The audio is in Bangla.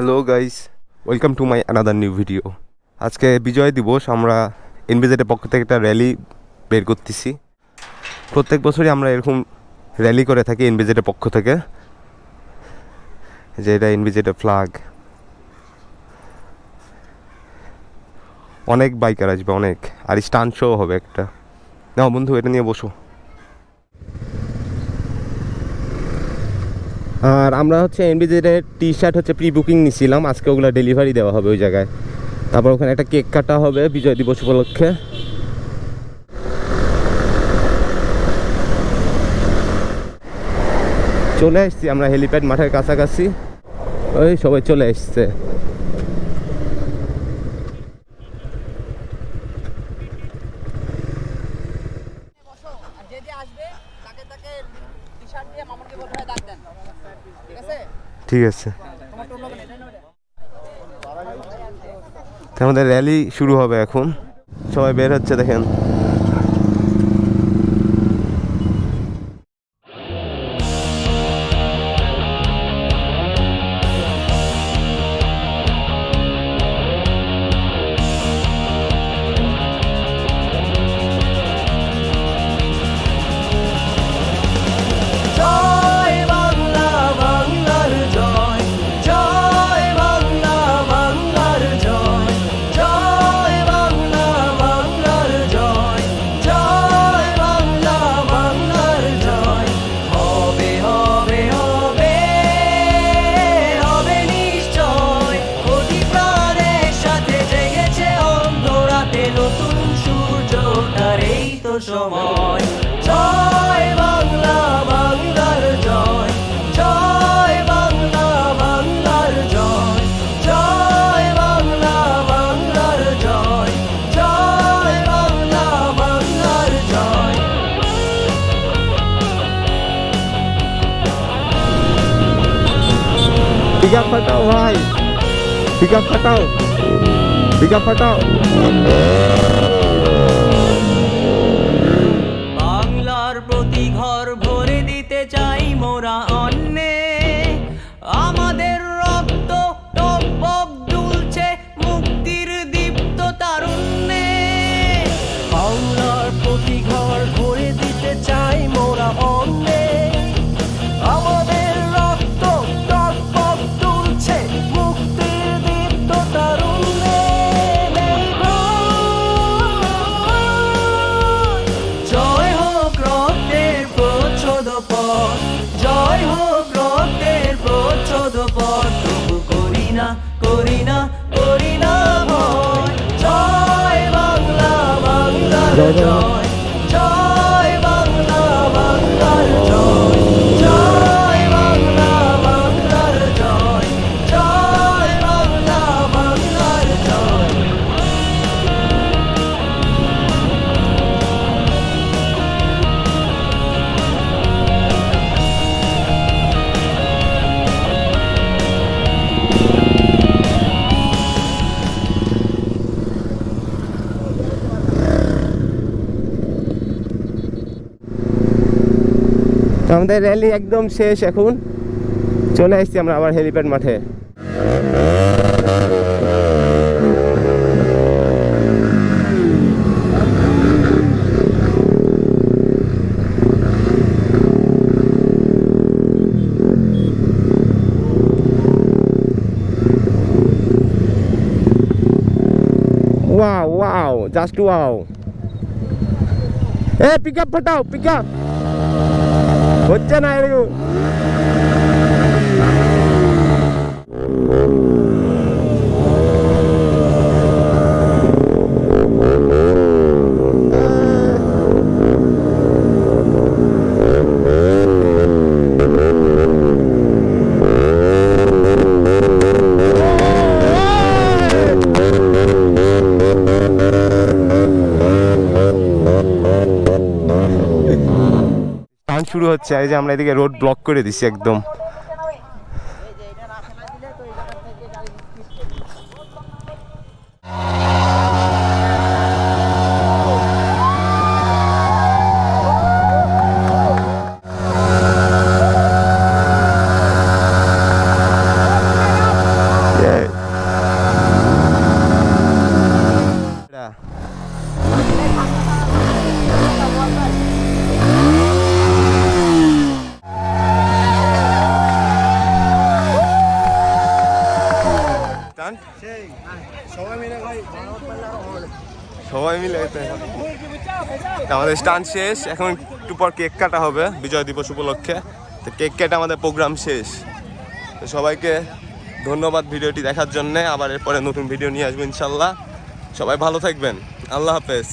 Hello guys welcome to my another new video আজকে বিজয় দিবস, আমরা এনবিজেডের পক্ষ থেকে একটা র্যালি বের করতেছি। প্রত্যেক বছরই আমরা এরকম র্যালি করে থাকি এনবিজেডের পক্ষ থেকে। যে এটা এনবিজেডের ফ্লাগ অনেক বাইকার আসবে, অনেক। আর স্টান শো হবে একটা। না বন্ধু, এটা নিয়ে বসো। আর আমরা হচ্ছে এনবিজেডের টি শার্ট হচ্ছে প্রি বুকিং নিছিলাম। আজকে ওগুলো ডেলিভারি দেওয়া হবে ওই জায়গায়। তারপর ওখানে একটা কেক কাটা হবে বিজয় দিবস উপলক্ষে। চলে এসছি আমরা হেলিপ্যাড মাঠের কাছাকাছি। ওই সবাই চলে এসছে আর যে যে আসবে তাকে তাকে টি শার্ট দিয়ে মামুনকে বলতে হয় ডাক দেন ঠিক আছে? আমাদের র্যালি শুরু হবে এখন। সবাই বের হচ্ছে দেখেন। সময় জয় বাংলা বাংলার জয় জয় বাংলা বাংলার জয় জয় বাংলা বাংলার জয় জয় বাংলা বাংলার জয় পিকা ফাটাও ভাই পিকা ফাটাও পিকা ফাটাও করি না করি না জয় বাংলা বাংলা। জয় তো আমাদের র্যালি একদম শেষ এখন। চলে এসেছি আমরা আবার হেলিপ্যাড মাঠে। Wow wow just wow a pick up ফাটাও pick up হচ্ছে না শুরু হচ্ছে এই যে আমরা এদিকে রোড ব্লক করে দিছি একদম। সবাই মিলে আমাদের স্টান শেষ, এখন একটু পর কেক কাটা হবে, বিজয় দিবস উপলক্ষে। তো কেক কেটে আমাদের প্রোগ্রাম শেষ। তো সবাইকে ধন্যবাদ ভিডিওটি দেখার জন্যে, আবার এরপরে নতুন ভিডিও নিয়ে আসব ইনশাল্লাহ। সবাই ভালো থাকবেন। আল্লাহ হাফেজ।